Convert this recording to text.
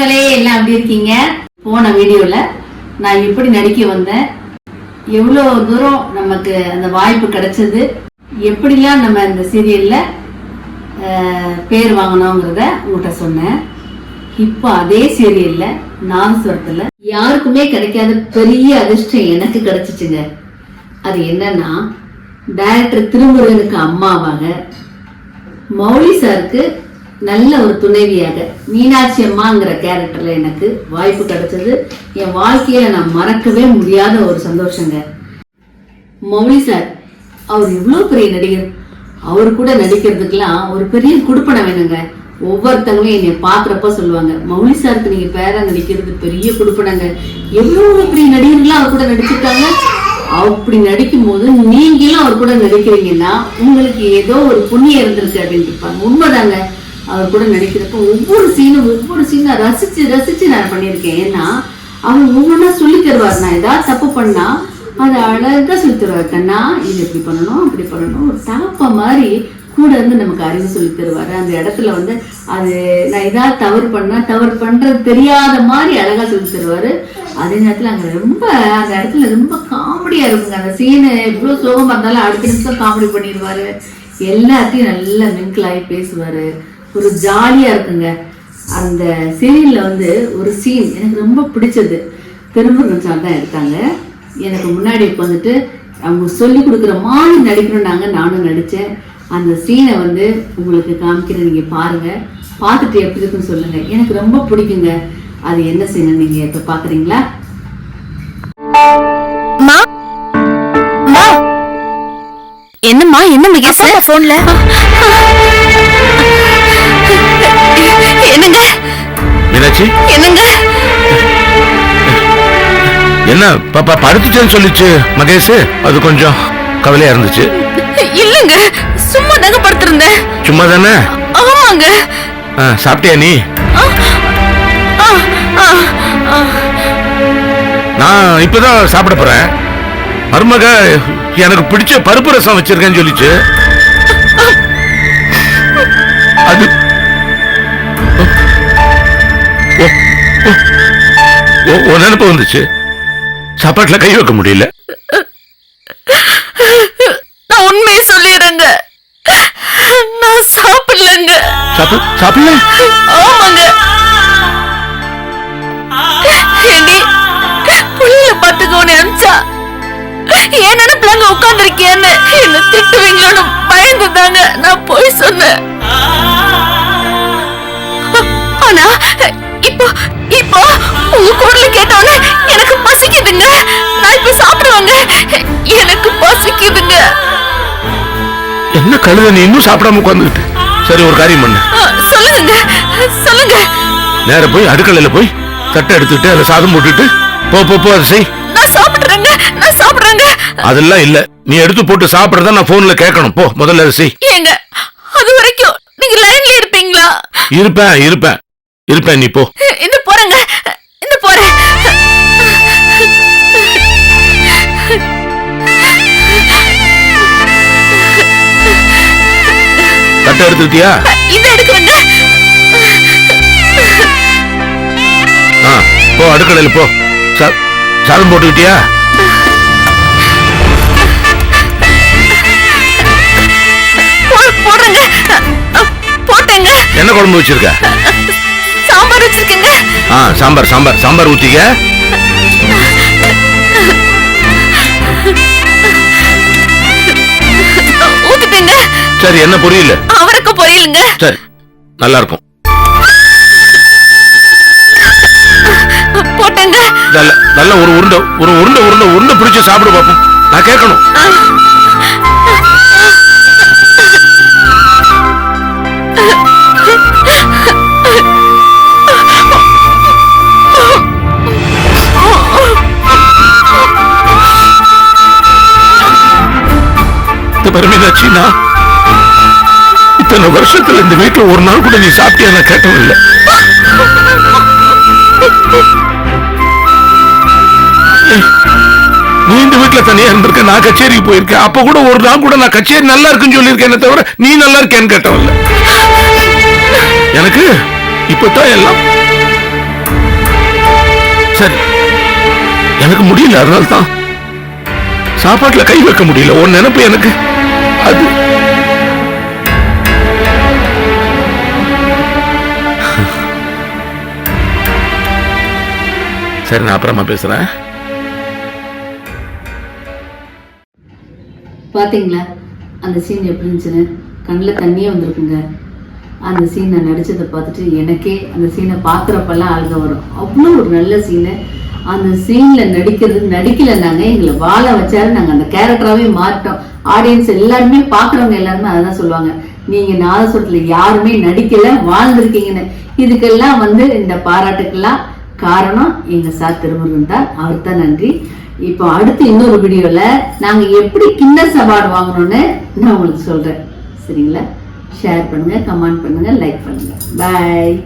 மக்களே எல்லாம் எப்படி இருக்கீங்க? போன வீடியோல நான் எப்படி நடிக்க வந்தேன். எவ்வளோ தூரம் நமக்கு அந்த வாய்ப்பு கிடைச்சது எப்படிலாம் நம்ம இந்த சீரியல்ல பேர் வாங்கினோங்கிறத உங்கள்கிட்ட சொன்னேன். இப்போ அதே சீரியல்ல நாதஸ்வரத்தில் யாருக்குமே கிடைக்காத பெரிய அதிர்ஷ்டம் எனக்கு கிடைச்சிச்சுங்க. அது என்னன்னா டைரக்டர் திருமுருகனுக்கு அம்மாவாக மௌலி சாருக்கு நல்ல ஒரு துணைவியாக மீனாட்சி அம்மாங்கிற கேரக்டரில் எனக்கு வாய்ப்பு கிடைச்சது. என் வாழ்க்கையில் நான் மறக்கவே முடியாத ஒரு சந்தோஷங்க. மௌலி சார் அவர் இவ்வளோ பெரிய நடிகர்? அவர் கூட நடிக்கிறதுக்கெல்லாம் ஒரு பெரிய குடுப்பனை வேணுங்க. ஒவ்வொருத்தவங்களும் என்னை பார்க்குறப்ப சொல்லுவாங்க மௌலி சாருக்கு நீங்கள் பேராக நடிக்கிறது பெரிய குடுப்பனைங்க. எவ்வளோ பெரிய நடிகர்களாக அவர் கூட நடிச்சிருக்காங்க? அப்படி நடிக்கும் போது நீங்களும் அவர் கூட நடிக்கிறீங்கன்னா உங்களுக்கு ஏதோ ஒரு புண்ணியம் இருந்திருக்கு அப்படின்னு இருப்பாங்க. உண்மைதாங்க. அவர் கூட நினைக்கிறப்ப ஒவ்வொரு சீனும் ஒவ்வொரு சீனும் ரசிச்சு ரசிச்சு நான் பண்ணியிருக்கேன். ஏன்னா அவர் ஒவ்வொன்றா சொல்லி தருவார். நான் ஏதாவது தப்பு பண்ணா அதை அழகா சொல்லி தருவார். கண்ணா இது இப்படி பண்ணணும் அப்படி பண்ணணும். ஒரு தாப்பா மாதிரி கூட இருந்து நமக்கு அறிவு சொல்லி தருவார். அந்த இடத்துல வந்து அது நான் ஏதாவது தவறு பண்ணா தவறு பண்றது தெரியாத மாதிரி அழகா சொல்லி தருவார். அதே நேரத்தில் அங்கே ரொம்ப அந்த இடத்துல ரொம்ப காமெடியா இருக்குங்க. அந்த சீனு எவ்வளோ சோகமாக இருந்தாலும் அடுத்த நிமிஷம் காமெடி பண்ணிடுவாரு. எல்லாத்தையும் நல்லா மிங்கிள் ஆகி பேசுவாரு. ஒரு ஜாலியா இருக்குங்க. அந்த சீரியல்ல வந்து ஒரு சீன் எனக்கு ரொம்ப பிடிச்சது. திருமுருகன் சார் தான் எடுத்தாங்க. எனக்கு முன்னாடி உட்காந்துட்டு அவங்க சொல்லி கொடுக்குற மாதிரி நடிக்கணும்னாங்க நானும் நடித்தேன் அந்த சீனை வந்து உங்களுக்கு காமிக்கிறேன் நீங்கள் பாருங்க. பார்த்துட்டு எப்படி இருக்குன்னு சொல்லுங்க. எனக்கு ரொம்ப பிடிக்குங்க. அது என்ன சீன் நீங்கள் இப்போ பார்க்குறீங்களா என்னம்மா? என்ன மகேஷ் போன்ல என்னங்க? மீனாட்சி? என்னங்க? என்ன பாப்பா படுத்துச்சேன்னு சொல்லிச்சு மகேஷ்? அது கொஞ்சம் கவலையா இருந்துச்சு. இல்லங்க சும்மா தாங்க படுத்திருந்தேன். சும்மா தானே ஆமாங்க. ஆ, சாப்பிட்டியா நீ? ஆ, ஆ, ஆ, ஆ. நான் இப்பதான் சாப்பிட போறேன். மருமக எனக்கு பிடிச்ச பருப்பு ரசம் வச்சிருக்கேன்னு சொல்லிச்சு. அது ஓ நினைப்பு வந்துச்சு? சாப்பாட்டுல கை வைக்க முடியல. நான் உண்மையை சொல்லிடுறேங்க. நான் சாப்பிடலங்க. சாப்பிட சாப்பிடல? ஆமாங்க. ஏண்டி புள்ளில பாத்துக்கோன்னு நினைச்சா ஏன் நினைப்புல அங்க உட்கார்ந்துருக்கியான்னு என்ன திட்டுவீங்களோன்னு பயந்துதாங்க. நான் போய் சொன்னேன். இப்போ இப்போ உங்க குரல கேட்டோன்னே எனக்கு பசிக்குதுங்க. நான் இப்ப சாப்பிடுவாங்க. எனக்கு பசிக்குதுங்க. என்ன கழுத நீ இன்னும் சாப்பிடாம உட்காந்துக்கிட்டு சரி ஒரு காரியம் பண்ணு. சொல்லுங்க. சொல்லுங்க. நேர போய் அடுக்கலையில போய் தட்டை எடுத்துக்கிட்டு அதை சாதம் போட்டுட்டு போ போ போ அதை செய். நான் சாப்பிடுறேங்க. நான் சாப்பிடுறேங்க. அதெல்லாம் இல்ல. நீ எடுத்து போட்டு சாப்பிடுறத நான் போன்ல கேட்கணும். போ முதல்ல அதை செய். ஏங்க அது வரைக்கும் நீங்க லைன்ல இருப்பீங்களா? இருப்பேன் இருப்பேன். இருப்பேன் நீ போ. இந்த போறேங்க? இந்த போறேன் தட்டை எடுத்துக்கிட்டியா? இத எடுக்கிறேங்க. ஆ போ அடுக்கலையில போ. சா- சாதம் போட்டுக்கிட்டியா? போ- போடுறேங்க. போட்டேங்க. என்ன குழம்பு வச்சிருக்க? சாம்பார் வச்சிருக்கேங்க. ஆ சாம்பார் சாம்பார் சாம்பார் ஊத்திக்க. ஊத்திட்டேங்க. சரி என்ன புரியல? அவருக்கு பொரியலுங்க. சரி நல்லா இருக்கும் போட்டேங்க. நல்ல நல்ல ஒரு உருண்டை ஒரு உருண்டை உருண்டை உருண்டை பிடிச்சு சாப்பிடு பாப்போம். நான் கேட்கணும். இந்த நான் இத்தனை வருஷத்துல இந்த வீட்டுல ஒரு நாள் கூட நீ சாப்பிட்டியா நான் கேட்டவும் இல்லை நீ இந்த வீட்டுல தனியா இருந்திருக்க நான் கச்சேரிக்கு போயிருக்கேன். அப்ப கூட ஒரு நாள் கூட நான் கச்சேரி நல்லா இருக்குன்னு சொல்லியிருக்கேன் தவிர நீ நல்லா இருக்கேன்னு கேட்டவல்ல எனக்கு இப்பதான் எல்லாம் சரி. எனக்கு முடியல அதனால தான் சாப்பாட்டுல கை வைக்க முடியல. உன் நினைப்பு எனக்கு அது. சரி நான் அப்புறமா பேசுறேன். பாத்தீங்களா? அந்த சீன் எப்படி இருந்துச்சுன்னு? கண்ணில் தண்ணியே வந்திருக்குங்க. அந்த சீனை நடிச்சதை பார்த்துட்டு எனக்கே அந்த சீனை பார்க்குறப்பெல்லாம் அழுக வரும். அவ்வளோ ஒரு நல்ல சீனை அந்த சீனில் நடிக்கிறது நடிக்கலைன்னாங்க. எங்களை வாழ வச்சாரு. நாங்கள் அந்த கேரக்டராகவே மாறிட்டோம். ஆடியன்ஸ் எல்லாருமே பார்க்குறவங்க எல்லாருமே அதான் சொல்லுவாங்க. நீங்கள் நாதஸ்வரத்துல யாருமே நடிக்கல. வாழ்ந்திருக்கீங்கன்னு. இதுக்கெல்லாம் வந்து இந்த பாராட்டுக்கெல்லாம் காரணம் எங்க சார் திருமுருகன் தான். அவர் தான் நன்றி. இப்போ அடுத்து இன்னொரு வீடியோல நாங்க எப்படி கின்னஸ் அவார்டு வாங்கணும்னு நான் உங்களுக்கு சொல்றேன். சரிங்களா? ஷேர் பண்ணுங்க கமெண்ட் பண்ணுங்க லைக் பண்ணுங்க. பாய்